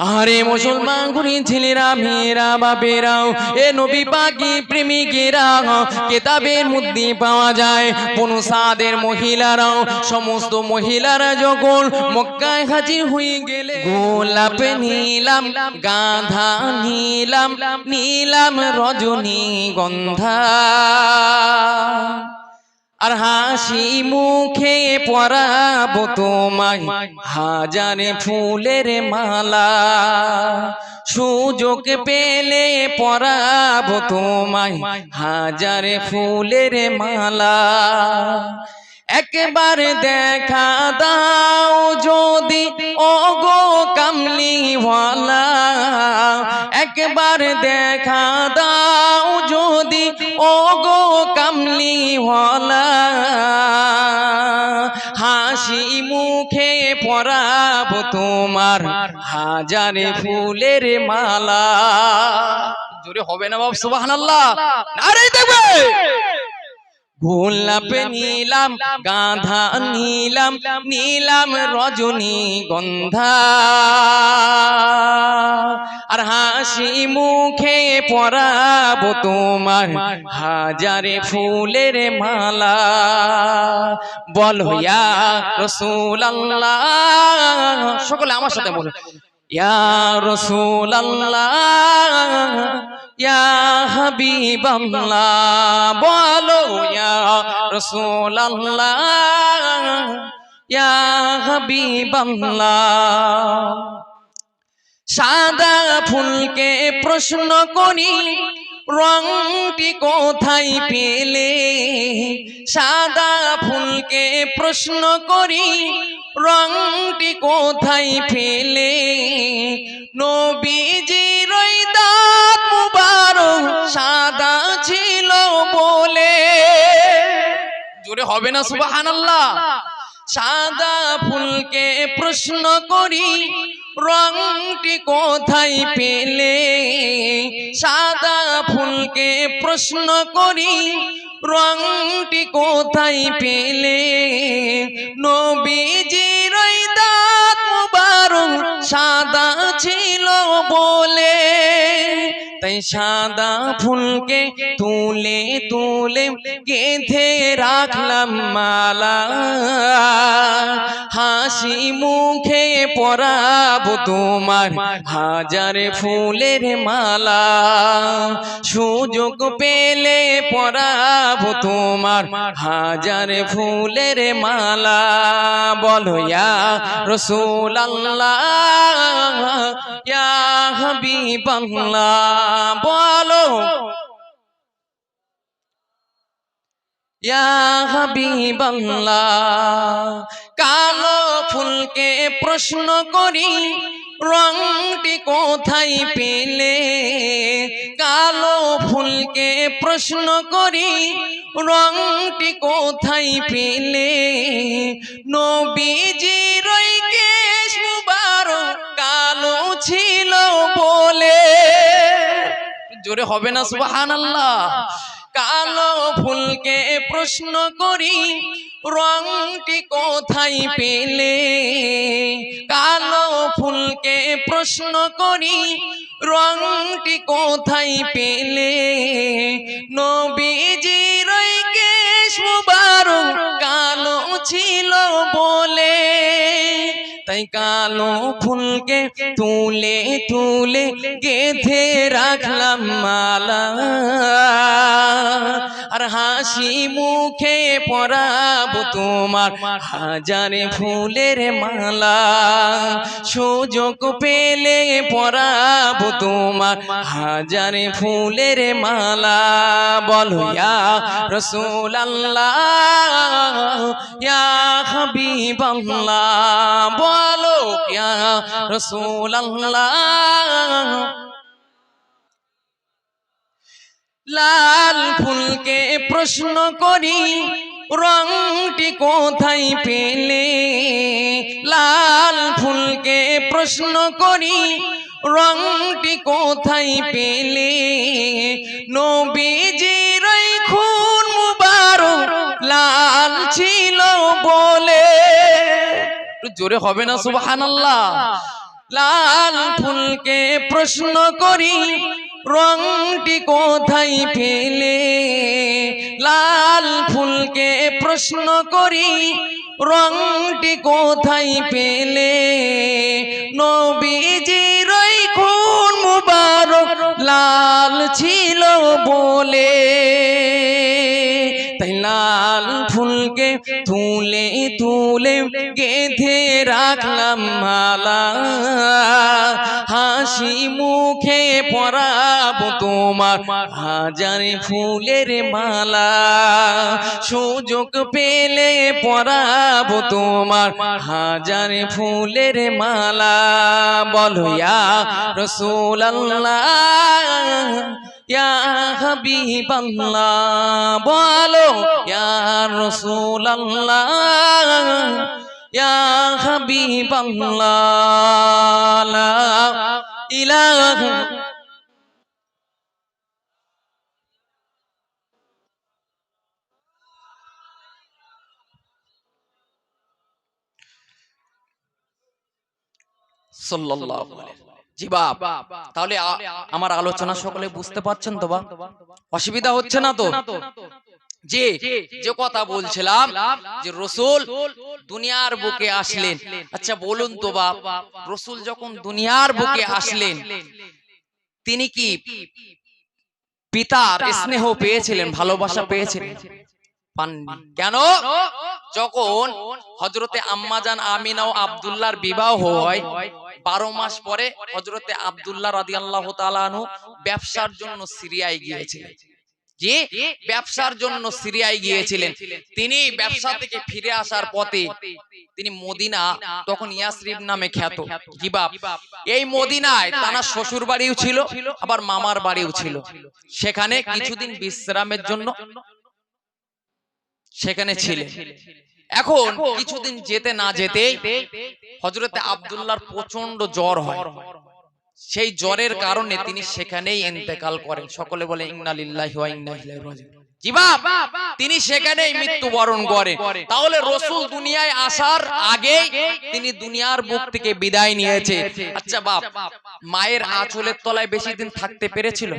আরে মুসলমান গুরি ছেলেরা মেয়েরা, বাপেরাও। এ নবী পাকি প্রেমিকেরা, কেতাবের মধ্যে পাওয়া যায়। বনুসাদের মহিলারাও, সমস্ত মহিলারা যখন মক্কায় হাজির হয়ে গেলে, গোলাপ নীলাম, গাধা নীলাম নীলাম রজনী গন্ধা। আর হাসি মুখে পরাবো তোমায়। হাজারে ফুলের মালা সুযোগ পেলে পরাবো তোমায়। হাজারে ফুলের মালা একবার দেখা দাও যদি অগো কামলিওয়ালা। একবার দেখা দাও যদি ও গো হলা হাসি মুখে পরাব তোমার হাজার ফুলের মালা। জোরে হবে না বাবু সুবহানাল্লাহ। আরে দেখবে গোলাপ নীলাম গাধা নীলাম নীলাম রজনী গন্ধা। আর হাসি মুখে পরাব তোমার হাজারে ফুলের মালা। বল হইয়া রসুল সকলে আমার সাথে বলো। ইয়া রসুল সাদা ফুলকে প্রশ্ন করি, রংটি কোথায় পেলে? সাদা ফুলকে প্রশ্ন করি, রংটি কোথায় পেলে? নবীজির জোরে হবে না সুবহানাল্লাহ। সাদা ফুলকে প্রশ্ন করি রংটি কোথায় পেলে? সাদা ফুলকে প্রশ্ন করি রংটি কোথায় পেলে? নবীজির দাঁত মুবারক সাদা ছিল বলে। তাই সাদা ফুলকে তুলে তুলে গেঁথে রাখলাম মালা। হাসি মুখে পরাব তোমার হাজার ফুলের মালা। সুযোগ পেলে পরাব তোমার হাজার ফুলের মালা। বলো রসুল আল্লাহ হাবিব আল্লাহ বলো। কালো ফুলকে প্রশ্ন করি, রংটি কোথায় পেলে? কালো ফুলকে প্রশ্ন করি, রংটি কোথায় পেলে? নবীজির জোরে হবে না সুবহানাল্লাহ। কালো ফুলকে প্রশ্ন করি রংটি কোথায় পেলে? কালো ফুলকে প্রশ্ন করি রংটি কোথায় পেলে? নবীজির ওই কেশ মুবারক কালো ছিল বলে। তাই কালো ফুলকে তুলে তুলে গেঁথে রাখলাম মালা। আর হাসি মুখে পরাব তোমার হাজারে ফুলের মালা। সুযোগ পেলে পরাব তোমার হাজারে ফুলের মালা। বলো রসুল আল্লাহ ইয়া হাবিব আল্লাহ বলো রসুল লাল ফুলকে প্রশ্ন করি রংটি কোথায় পেলে লাল ফুলকে প্রশ্ন করি রংটি কোথায় পেলে নবীজির খুন মুবারক লাল ছিল বলে জোরে হবে না সুবহানাল্লাহ। লাল ফুলকে প্রশ্ন করি রংটি কোথায় ফেলে? লাল ফুলকে প্রশ্ন করি রংটি কোথায় পেলে নবীজির খুন মুবারক লাল ছিল বলে। লাল ফুলকে তুলে তুলে গেঁথে রাখলাম মালা। হাসি মুখে পরাবো তোমার হাজার ফুলের মালা। সুযোগ পেলে পরাবো তোমার হাজার ফুলের মালা। বলো ইয়া রসুল্লাহ ইয়া হাবিবাল্লাহ বলো ইয়া রাসূলুল্লাহ ইয়া হাবিবাল্লাহ লা ইলাহা সাল্লাল্লাহু আলাইহি জি বাপ। তাহলে আমার আলোচনা সকলে বুঝতে পারছেন তো বাপ? অসুবিধা হচ্ছে না তো? যে যে কথা বলছিলাম যে রসুল দুনিয়ার বুকে আসলেন। আচ্ছা বলুন তো বাপ, রসুল যখন দুনিয়ার বুকে আসলেন, তিনি কি পিতার স্নেহ পেয়েছিলেন, ভালোবাসা পেয়েছিলেন? পাননি। কেন? যখন হজরতে আম্মাজান আমিনা ও আব্দুল্লাহর বিবাহ হয় বারো মাস পরে হজরতে আব্দুল্লাহ রাদি আল্লাহ তালানু ব্যবসার জন্য সিরিয়ায় গিয়েছিলেন। যে ব্যবসার জন্য সিরিয়ায় গিয়েছিলেন। তিনি ব্যবসা থেকে ফিরে আসার পথে তিনি মদিনা তখন ইয়াসরিব নামে খ্যাত গিবাব। এই মদিনায় তার শ্বশুর বাড়িও ছিল আবার মামার বাড়িও ছিল। সেখানে কিছুদিন বিশ্রামের জন্য সেখানে ছিলেন। এখন কিছুদিন যেতে না যেতে হজরতে আব্দুল্লাহর প্রচণ্ড জ্বর হয়। সেই জ্বরের কারণে তিনি সেখানেই ইন্তেকাল করেন। সকলে বলে ইন্না ওয়া ইন্না ইলাইহি রাজিউন। জি বাপ তিনি সেখানেই মৃত্যুবরণ করেন। তাহলে রসুল দুনিয়ায় আসার আগে তিনি দুনিয়ার বুক থেকে বিদায় নিয়েছে। আচ্ছা বাপ মায়ের আঁচলের তলায় বেশি দিন থাকতে পেরেছিল।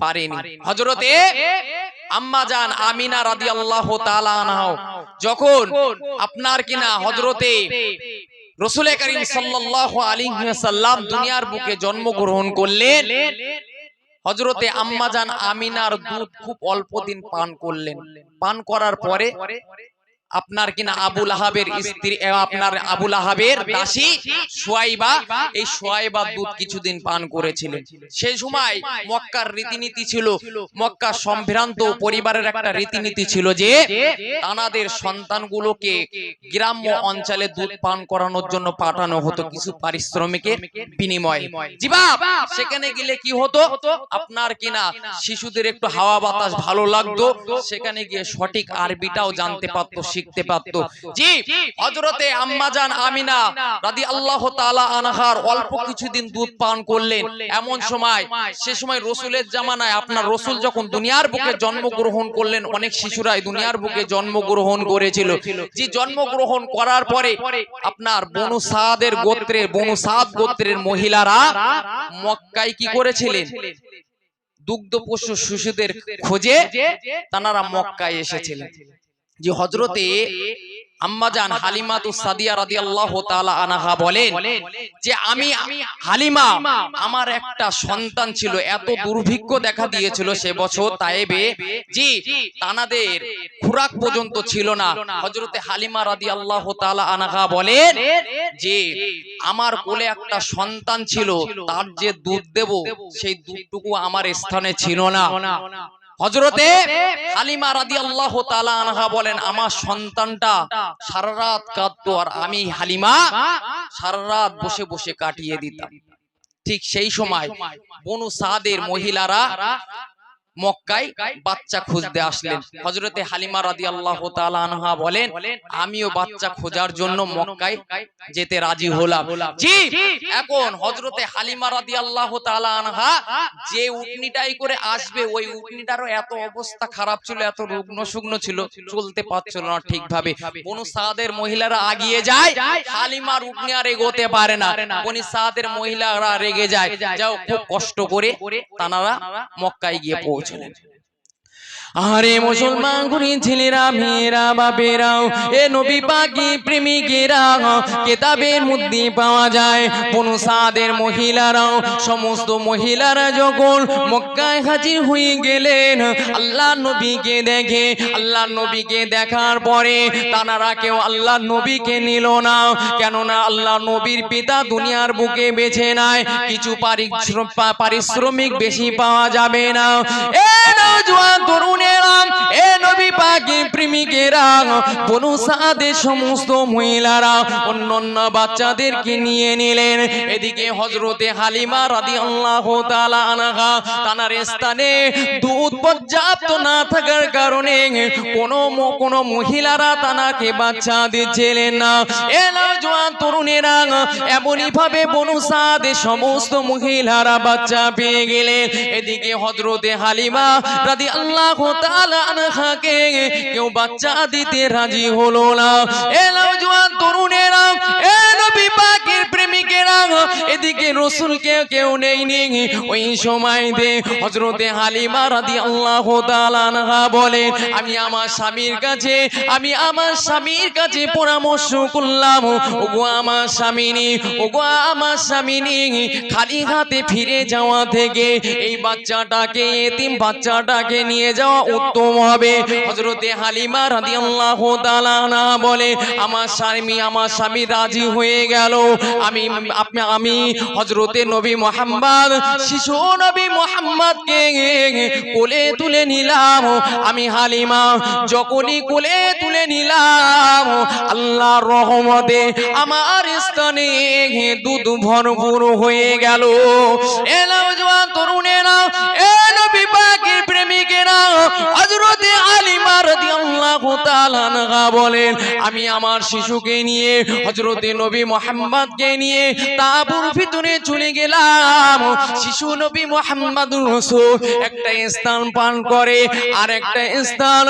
পারেনি। হজরতে আম্মা জান আমিনা রাদি আল্লাহ যখন আপনার কিনা হজরতে রসুল করিম সাল্লাল্লাহু আলাইহি ওয়াসাল্লাম দুনিয়ার বুকে জন্মগ্রহণ করলেন। হজরতে আম্মাজান আমিনার দুধ খুব অল্প দিন পান করলেন। পান করার পরে আপনার কিনা আবুল আহাবের স্ত্রী আপনার আবুল আহাবের দাসী সোয়াইবা এই সোয়াইবা দুধ কিছুদিন পান করেছিলেন। সেই সময় মক্কার রীতিনীতি ছিল মক্কা সম্ভ্রান্ত পরিবারের একটা রীতিনীতি ছিল যে তানাদের সন্তানগুলোকে গ্রাম্য অঞ্চলে দুধ পান করানোর জন্য পাঠানো হতো কিছু পারিশ্রমিকের বিনিময়ে। জি বাপ সেখানে গেলে কি হতো? আপনার কিনা শিশুদের একটু হাওয়া বাতাস ভালো লাগতো সেখানে গিয়ে সঠিক আরবিটাও জানতে পারতো। শিখতে পারতো। জি হযরতে আম্মাজান আমিনা রাদিয়াল্লাহু তাআলা আনহার অল্প কিছুদিন দুধ পান করলেন। এমন সময় সে সময় রসুলের জামানায় আপনার রসুল যখন দুনিয়ার বুকে জন্মগ্রহণ করলেন অনেক শিশুরাই দুনিয়ার বুকে জন্মগ্রহণ করেছিল। যে জন্মগ্রহণ করার পরে আপনার বনু সাদের গোত্রের বনু সাদ গোত্রের মহিলারা মক্কায় কি করেছিলেন? দুগ্ধপোষ্য শিশুদের খোঁজে তানারা মক্কায় এসেছিলেন। যে হজরতে আম্মাজান হালিমাতু সাদিয়া রাদিয়াল্লাহু তাআলা আনহা বলেন যে আমি হালিমা আমার একটা সন্তান ছিল এত দুর্ভিক্ষ দেখা দিয়েছিল সে বছর তায়েবে। জি তানাদের খুরাক পর্যন্ত ছিল না। হযরতে হালিমা রাদিয়াল্লাহু তাআলা আনহা বলেন যে আমার কোলে একটা সন্তান ছিল তার যে দুধ দেব সেই দুধটুকু আমার স্থানে ছিল না। হজরতে হালিমা রাদি আল্লাহ আনহা বলেন আমার সন্তানটা সারা রাত কাঁদতো আর আমি হালিমা সারা রাত বসে বসে কাটিয়ে দিতাম। ঠিক সেই সময় বনু সাদের মহিলারা মক্কায় বাচ্চা খুঁজতে আসলেন। হজরতে হালিমা রাদি আল্লাহ আনহা বলেন আমিও বাচ্চা খোঁজার জন্য মক্কায় যেতে রাজি হলাম। জি এখন হজরতে হালিমা রাদি আল্লাহ আনহা যে উটনিটাই করে আসবে ওই উটনিটারও এত অবস্থা খারাপ ছিল এত রুগ্ন শুকনো ছিল চলতে পারছিল না ঠিকভাবে। বনু সাদের মহিলারা আগিয়ে যায় হালিমার উটনি আর এগোতে পারে না। বনি সাদের মহিলারা রেগে যায়। যাও খুব কষ্ট করে তানারা মক্কায় গিয়ে পৌঁছলেন আরে মুসলমান গুরি ছেলেরা, মেয়েরা, বাপেরাও, এ নবী পাকি প্রেমিকেরা, কেতাবের মধ্যে পাওয়া যায়। বনুসাদের মহিলারাও, সমস্ত মহিলারা যখন মক্কায় হাজির হয়ে গেলেন, আল্লাহ নবীকে দেখে, আল্লাহ নবীকে দেখার পরে তানারা কেউ আল্লাহ নবীকে নিল না। কেননা আল্লাহ নবীর পিতা দুনিয়ার বুকে বেছে নেয়, কিছু পারিশ্রম- পারিশ্রমিক বেশি পাওয়া যাবে না। নবী প্রেমিকেরা, বনু সাদের সমস্ত মহিলারা অন্য অন্য বাচ্চাদেরকে নিয়ে নিলেন। এদিকে হজরতে হালিমা রাদি আল্লাহ তানার স্থানে দুধ পর্যাপ্ত না থাকার কারণে কোনো কোনো মহিলারা তানাকে বাচ্চা দিচ্ছিলেন না। এ জোয়ান তরুণেরা এমনই ভাবে বনু সাদে সমস্ত মহিলারা বাচ্চা পেয়ে গেলেন। এদিকে হজরতে হালিমা রাদি আল্লাহ আনহাকে কেউ বাচ্চা দিতে রাজি হলো না এলাও জোয়ান তরুণেরা এ নবী পাকের প্রেমিকেরা এদিকে রসুলকে কেউ নেই নেই ওই সময় দে হজরতে হালিমা রাদি আল্লাহ আনহা বলে আমি আমার স্বামীর কাছে, আমি আমার স্বামীর কাছে পরামর্শ করলাম। ওগো আমার স্বামীনি, ওগো আমার স্বামীনি, খালি হাতে ফিরে যাওয়া থেকে এই বাচ্চাটাকে, এতিম বাচ্চাটাকে নিয়ে যাওয়া উত্তম হবে। হজরতে হালিমা রাদি আল্লাহ বলে, আমার স্বামী আমার স্বামী রাজি হয়ে গেল। আমি আপনি, আমি হজরতে নবী মোহাম্মদ, শিশু নবী মোহাম্মদকে কোলে তুলে নিলাম। আমি হালিমা, যখনই কোলে তুলে নিলাম আল্লাহ রহমতে আমার স্থানে দুধ ভরপুর হয়ে গেল। এলাম জোয়ান তরুণেরা, এ নবী প্রেমিকেরা হজরতে আলিমা রাদিয়াল্লাহু তাআলা আনহা বলেন, আমি আমার শিশুকে নিয়ে হজরতে নবী মোহাম্মদকে নিয়ে তাবুর ভিতরে চলে গেলাম। শিশু নবী মোহাম্মদ রসুল একটা স্থান পান করে আর একটা স্থান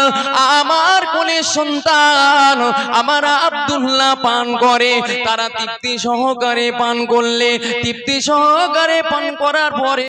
আমার কোলে সন্তান আমার আব্দুল্লাহ পান করে। তারা তৃপ্তি সহকারে পান করলে, তৃপ্তি সহকারে পান করার পরে